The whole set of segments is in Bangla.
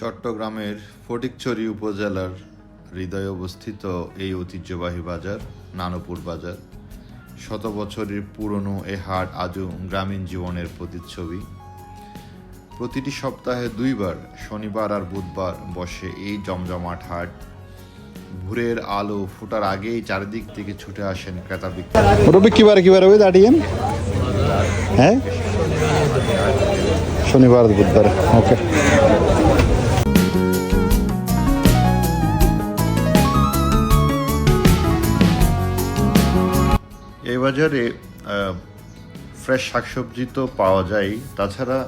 চট্টগ্রামের ফটিকছড়ি উপজেলার হৃদয়ে অবস্থিত এই ঐতিহ্যবাহী বাজার, নানপুর বাজার। শত বছরের পুরনো এ হাট আজও গ্রামীণ জীবনের প্রতিচ্ছবি। প্রতিটি সপ্তাহে দুইবার, শনিবার আর বুধবার, বসে এই জমজমাট হাট। ভোরের আলো ফোটার আগেই চারিদিক থেকে ছুটে আসেন ক্রেতা রবি, কি বারে কি বারে? ওই দাঁড়িয়েন হ্যাঁ? শনিবার বুধবার। ওকে। বাজারে ফ্রেশ শাকসবজি তো পাওয়া যায়। তাছাড়া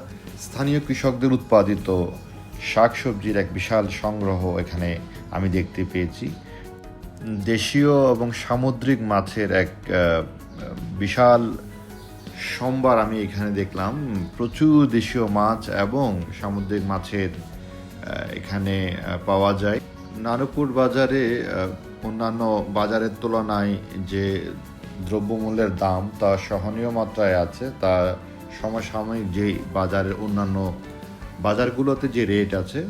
স্থানীয় কৃষকদের উৎপাদিত শাকসবজির এক বিশাল সংগ্রহ এখানে আমি দেখতে পেয়েছি। দেশীয় এবং সামুদ্রিক মাছের এক বিশাল সোমবার আমি এখানে দেখলাম। প্রচুর দেশীয় মাছ এবং সামুদ্রিক মাছের এখানে পাওয়া যায়। নারপুর বাজারে অন্যান্য বাজারের তুলনায় যে দ্রব্যমূল্যের দাম তা সহনীয় মাত্রায় আছে। তা সমসাময়িক যে বাজারের অন্যান্য বাজারগুলোতে যে রেট আছে,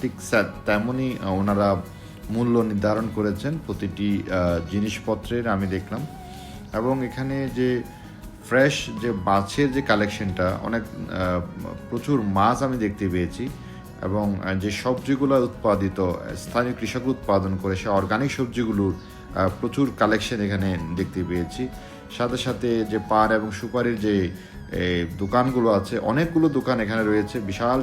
ঠিক তেমনই ওনারা মূল্য নির্ধারণ করেছেন প্রতিটি জিনিসপত্রের, আমি দেখলাম। এবং এখানে যে ফ্রেশ যে মাছের যে কালেকশনটা অনেক প্রচুর মাছ আমি দেখতে পেয়েছি। এবং যে সবজিগুলো উৎপাদিত, স্থানীয় কৃষক উৎপাদন করে, সে অর্গানিক সবজিগুলোর প্রচুর কালেকশন এখানে দেখতে পেয়েছি। সাথে সাথে যে পান এবং সুপারির যে দোকানগুলো আছে, অনেকগুলো দোকান এখানে রয়েছে। বিশাল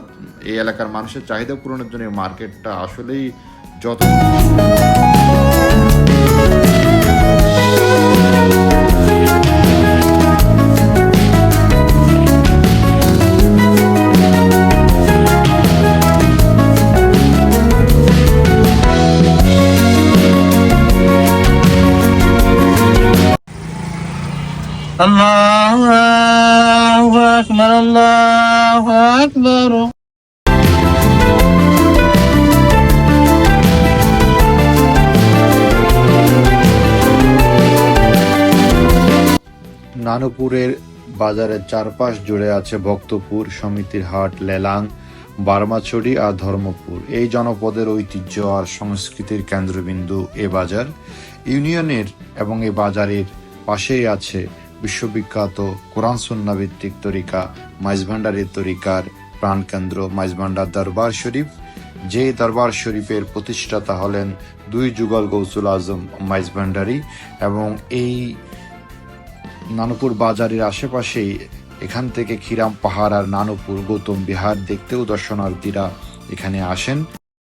এই এলাকার মানুষের চাহিদা পূরণের জন্য মার্কেটটা আসলেই যত الله أكبر الله أكبر নানুপুরের বাজারের চারপাশ জুড়ে আছে ভক্তপুর সমিতির হাট লেলাং বার্মাছড়ি আর ধর্মপুর এই জনপদের ঐতিহ্য আর সংস্কৃতির কেন্দ্রবিন্দু এ বাজার ইউনিয়নের এবং এ বাজারের পাশেই আছে বিশ্ববিখ্যাত কোরআন সন্না ভিত্তিক তরিকা মাইজভান্ডারের তরিকার প্রাণকেন্দ্র, মাইজভান্ডার দরবার শরীফ। যে দরবার শরীফের প্রতিষ্ঠাতা হলেন দুই যুগল গৌসুল আজম মাইজভান্ডারি এবং এই নানুপুর বাজারের আশেপাশেই এখান থেকে খিরাম পাহাড় আর নানুপুর গৌতম বিহার দেখতেও দর্শনার্থীরা এখানে আসেন।